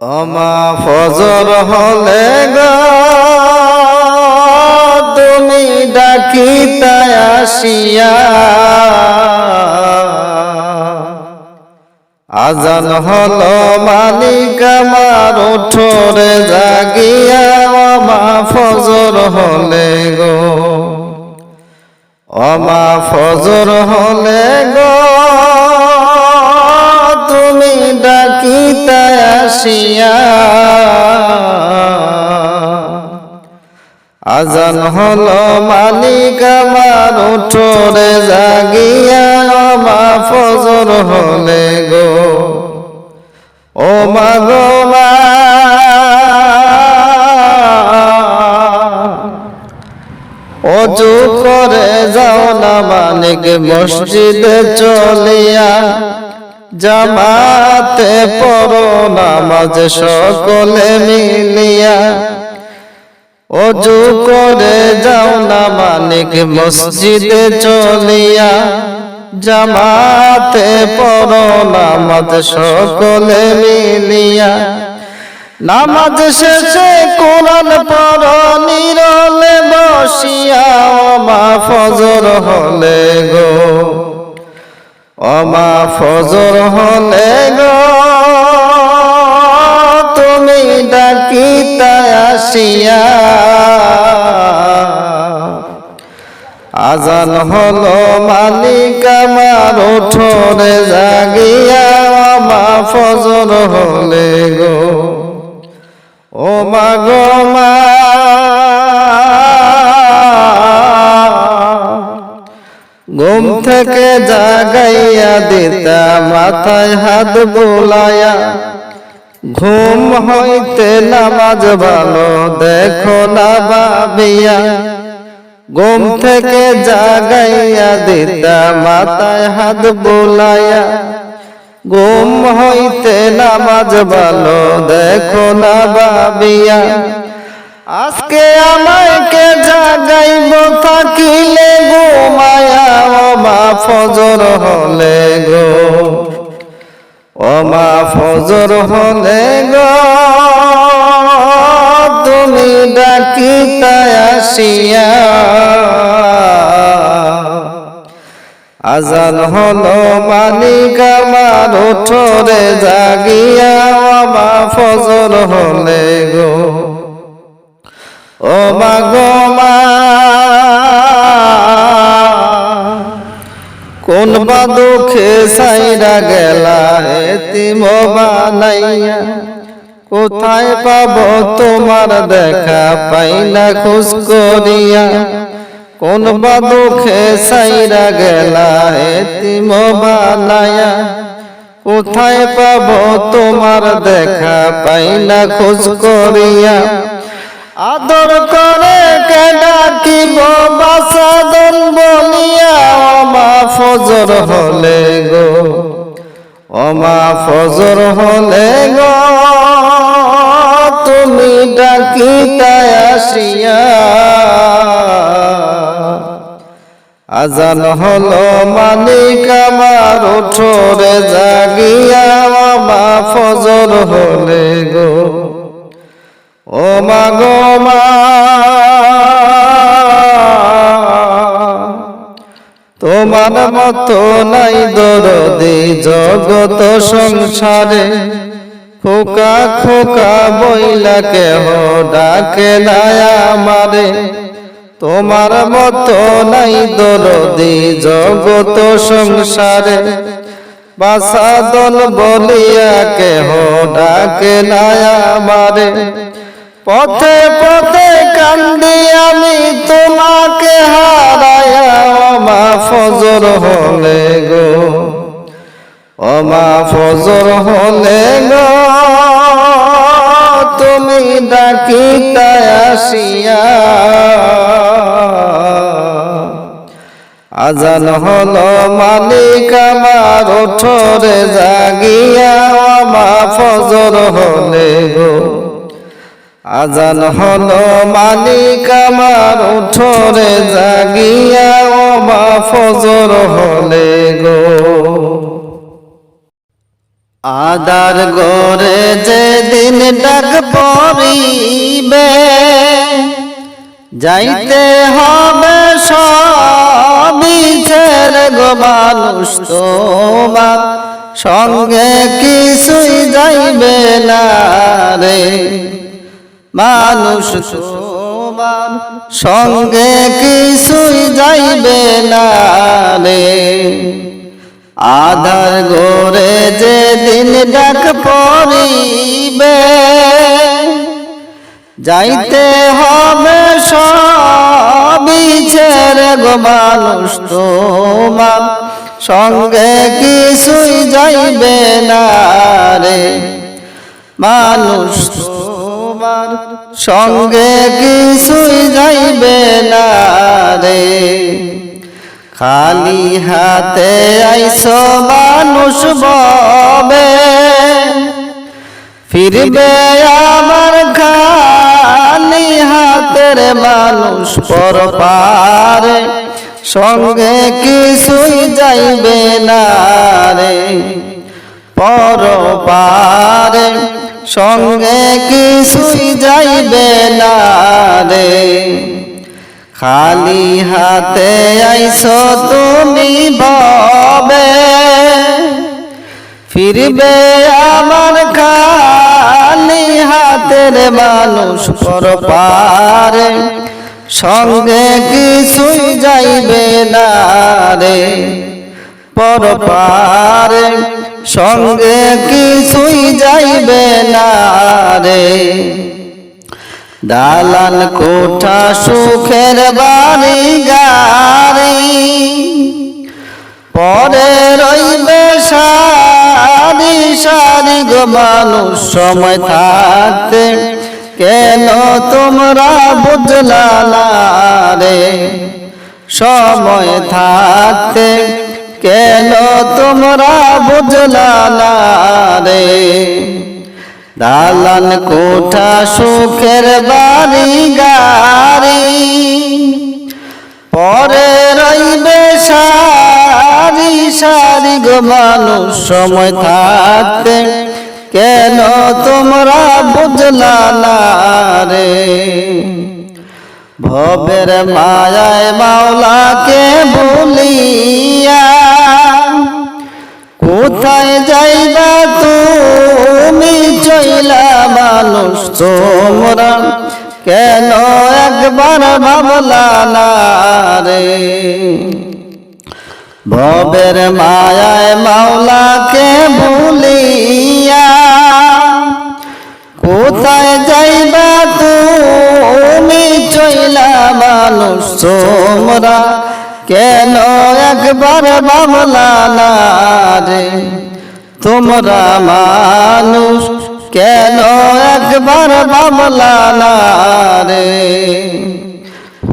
অমা ফজর হলে তুমি ডাকিতায় আসিয়া। আজান হল মালিক আমার উঠোরে জাগিয়া অমা ফজর হলে গো। অমা ফজর হলে গো, তুমি ডাকিতায় আসিয়া। আজান হলো মালিক আমার উঠোরে জাগিয়া অমা ফজর হলে গো। ও মা মা। অজু করে যাও না মানিক মসজিদে চলিয়া। জামাতে পড়ো নামাজ সকলে মিলিয়া অজু করে যাও না মানিক মসজিদে চলিয়া। জামাতে পড়ো নামাজ সকলে মিলিয়া। নামাজ শেষে কোরআন পড়, নিরলে বসিয়া অমা ফজর হলে গো। অমা ফজর হলে গো। আসিয়া। আজান হলো মালিক আমার উঠোরে জাগিয়া আমা ফজর হলে গো। ও মা গো মা। ঘুম থেকে জাগাইয়া দিতা, মাথায় হাত বোলায়া ঘুম হইতে নামাজ ভালো, দেখো না বাবিয়া ঘুম থেকে জাগাইয়া দিতা, মাথায় হাত বোলায়া ঘুম হইতে নামাজ ভালো, দেখো না ভাবিয়া। আজকে আমাকে জাগাইব, থাকিলে ঘুমায়া মা ফজর হলে গো ও মা ফজর হলে গো, তুমি ডাকিতায় আসিয়া। আজান হলো মালিক আমার উঠোরে জাগিয়া মা ফজর হলে গো। ও মা কোন বা দুঃখে সাইরা গেলা এতিম বানাইয়া? কোথায় পাব তোমার দেখা পাই না খুশ করিয়া? কোন বা দুঃখে সাইরা গেলা এতিম বানাইয়া? কোথায় পাব তোমার দেখা পাই না খোঁজ করিয়া? আদর করে কে ডাকিব? বাসাদন বলিয়া অমা ফজর হলে গো। অমা ফজর হলে গো, তুমি ডাকিতায় আসিয়া। আজান হলো মালিক আমার, উঠোরে জাগিয়া আমা ফজর হলে গো। ও মা গো তোমার মতো নাই দরদি জগত সংসারে। খোকা খোকা বইলা কেহ ডাকে আমারে। তোমার মতো নাই দরদি জগত সংসারে। বাসাদল বলিয়া কেহ ডাকে আমারে। পথে পথে কান্দি আমি তোমাকে হারায়া মা ফজর হলে গো অমা ফজর হলে গো, তুমি ডাকিতায় আসিয়া। আজান হলো মালিক আমার ওঠরে জাগিয়া আমা ফজর হলে গো আজান হলো মালিক আমার উঠোরে জাগিয়া ও বা ফজর হলে গো। আদার গরে যে দিন ডাক পরিবে যাইতে হবে সবই ছেড়ে গো মানুষ তোমার সঙ্গে কিছুই যাইবে না রে। মানুষ তোমার সঙ্গে কিছুই যাইবে না রে। আধার গোরে যে দিন ডাক পড়িবে, যাইতে হবে সবই ছেড়ে গো মানুষ তোমার সঙ্গে কিছুই যাইবে না রে। মানুষ তোমার সঙ্গে কিছুই যাইবে না রে। খালি হাতে আইসো মানুষ ববে। ফিরবে আমার খালি হাতের মানুষ পর পারে সঙ্গে কিছুই যাইবে না রে। পর পারে সঙ্গে কিছুই যাইবে না রে। খালি হাতে আইসো তুমি ববে ফিরবে আমার খালি হাতের মানুষ পর পারে সঙ্গে কিছুই যাইবে না রে। পর পারে সঙ্গে কিছুই যাইবে না রে। দালান কোঠা সুখের বাড়ি গাড়ি, পরে রইবে সারি সারি গো মানুষ সময় থাকতে, কেন তোমরা বুঝলা রে? সময় থাকতে কেন তোমরা বুঝলা না রে? দালান কোঠা সুখের বাড়ি গাড়ি পরে রইবে সারি সারি গো মানুষ সময় থাকতে। কেন তোমরা বুঝলা না রে? ভবের মায়ায় মাওলাকে বলিয়া, কোথায় যাইবা তুমি চইলা মানুষ তোমরা? কেন একবার ভাবলা না রে? ভবের মায়ায় মাওলাকে ভুলিয়া কোথায় যাইবা মানুষ, তোমরা কেন একবার ভাবলা না রে? তোমরা মানুষ কেন একবার ভাবলা না রে?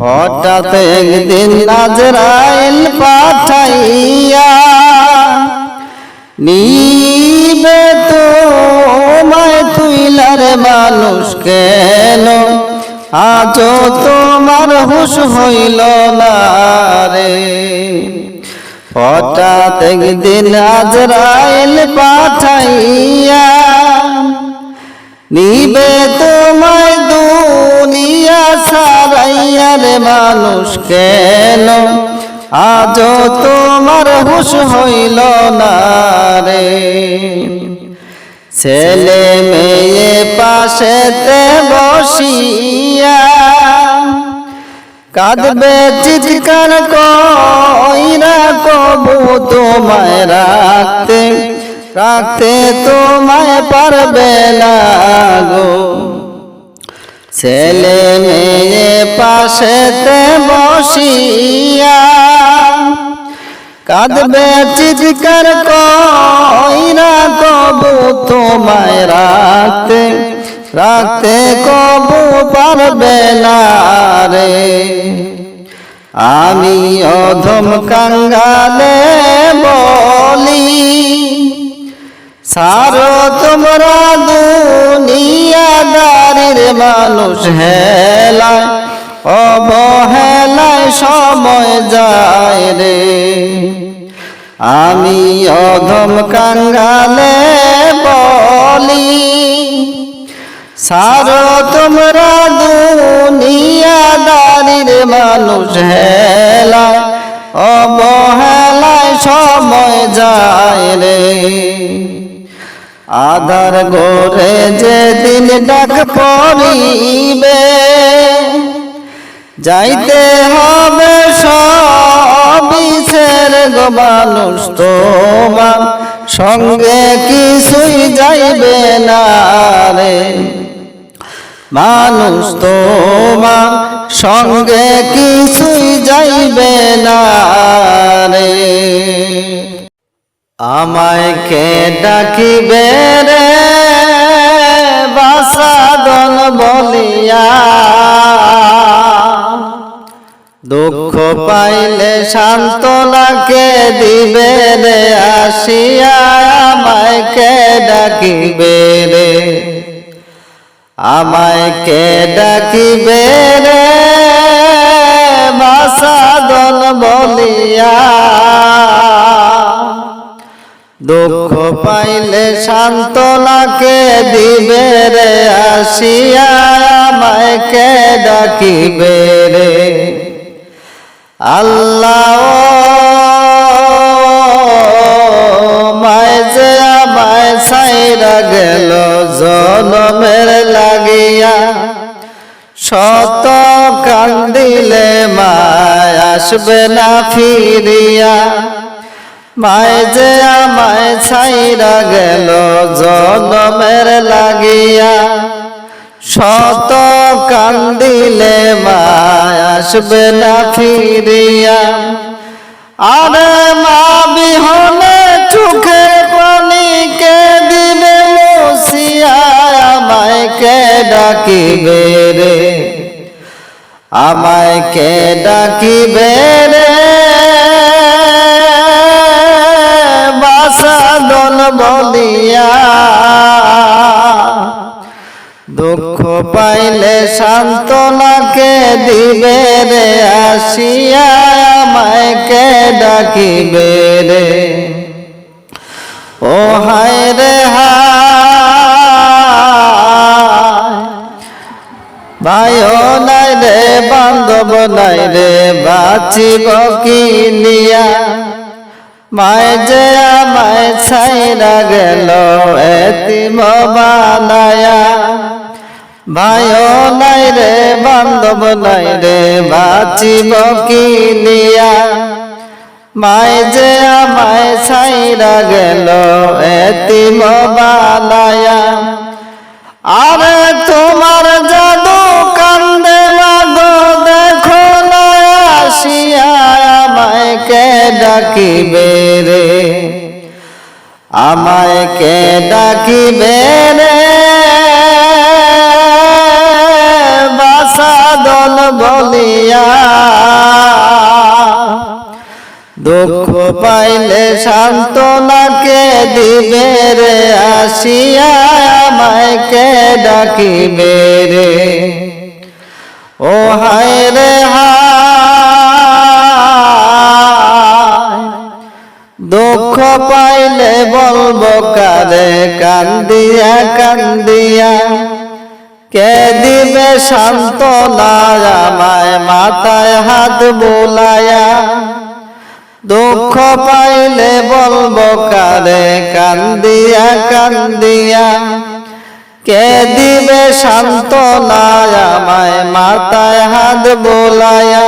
হঠাৎ একদিন নাজরাইল পাঠাইয়া নিবে তোমায় তুইলার মানুষ কেন? আজও তোমার হুশ হইল না রে। হঠাৎ একদিন আজরাইল পাঠাইয়া নিবে তোমায় দুনিয়া সারাইয়া রে মানুষ কেন? আজও তোমার হুশ হইল না রে। ছেলে মেয়ে পাশেতে বসিয়া কাঁদবে চিৎকার কইরা কবু তোমায় রাখতে রাখতে তোমায় পারবে না গো। ছেলে মেয়ে পাশেতে বসিয়া কাঁদবে চিৎকার কইরা কবু তোমায় রাখতে রাখতে কবু পারবে না রে। আমি অধম কাঙ্গালে বলি, সারো তোমরা দুনিয়াদারির মানুষ হেলায়, অবহেলায় সময় যায় রে। আমি অধম কাঙ্গালে বলি সারো তোমরা দুনিয়াদারি মানুষ হেলায় অবহেলায় সময় যায় রে। আধার গোরে যেদিন ডাক পড়িবে, যাইতে হবে সবিছের গো মানুষ, তোমার সঙ্গে কিছুই যাইবে না রে। মানুষ তোমার সঙ্গে কিছুই যাইবে না রে। আমায় কে ডাকিবে রে? বাসাদন বলিয়া। দুঃখ পাইলে সান্ত্বনাকে দিবে রে? আসিয়া আমায় কে ডাকিবে রে? আমায় কে ডাকিবে রে? বাসাদন বলিয়া। দুঃখ পাইলে সান্ত্বনাকে দিবে রে? আসিয়া আমায় কে ডাকিবে রে? আল্লাহ মায় যে আমায় সাইরা গেল, জনমের শত কান্দিলে মায় আসবে না ফিরিয়া। মায় যে আমায় ছাইরা গেল, জনমের লাগিয়া। শত কান্দিলে মায় আসবে না ফিরিয়া। আরে মা বিহনে চোখে পানিকে দিবে মুসিয়া আমায় কে ডাকিবে? কে ডাকিবে রে। বাসাদন বলিয়া দুঃখ পাইলে সান্ত্বনাকে দিবে রে। আসিয়া আমায় কে ডাকিবে। নাই রে, বাঁচিব কি নিয়া? মায় যে আমায় ছাইরা গেল, এতিম বানায়া। ভাইও নাই রে, বান্ধব নাই রে, বাঁচিব কি নিয়া? মায় যে আমায় ছাইরা গেল, এতিম বানায়া। আরে তোমার ডাকিবে রে? আমায় কে ডাকিবে রে? বাসাদল বলিয়া দুঃখ পাইলে সান্ত্বনাকে দিবে রে? আসিয়া আমায় কে ডাকিবে রে? ও হায় রে, হায় দুঃখ পাইলে বলব কারে কান্দিয়া কান্দিয়া। কে দিবে সান্ত্বনা আমায় মাথায় হাত বোলায়া? দুঃখ পাইলে বলব কারে কান্দিয়া কান্দিয়া। কে দিবে সান্ত্বনা আমায় মাথায় হাত বোলায়া?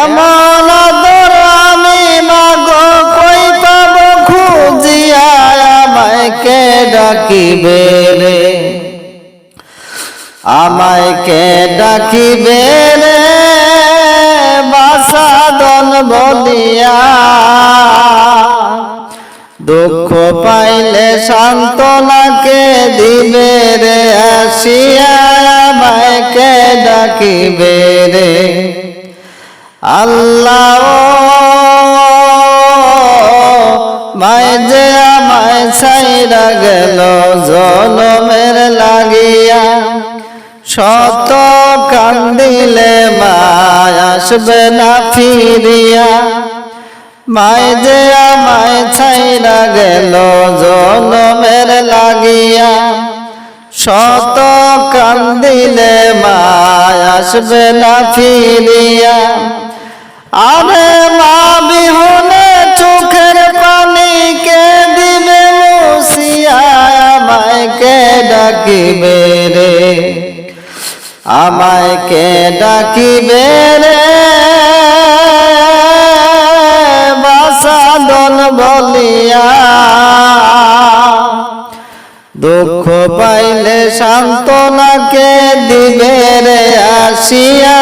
এমন আদর কে ডাকিবে রে। আমায় কে ডাকিবে রে, বাসাদন বলিয়া। দুঃখ পাইলে সান্ত্বনাকে দিবে রে, আসিয়া আমায় কে ডাকিবে রে। আল্লাহ মায় যে আমায় ছাইরা গেল, জনমের লাগিয়া। শত কান্দিলে মায় আসবে না ফিরিয়া। মায় যে আমায় ছাইরা গেল, জনমের লাগিয়া। শত কান্দিলে মায় আসবে না ফিরিয়া। আরে মা বিহনে কে ডাকিবে রে আমায় কে ডাকিবে রে। বাসাদন বলিয়া দুঃখ পাইলে সান্ত্বনাকে দিবে রে আসিয়া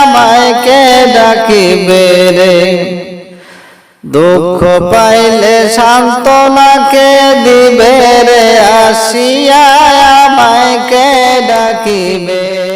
আমায় কে ডাকিবে রে। দুঃখ পাইলে সান্ত্বনাকে দিবে রে আসিয়া মাইকে ডাকিবে।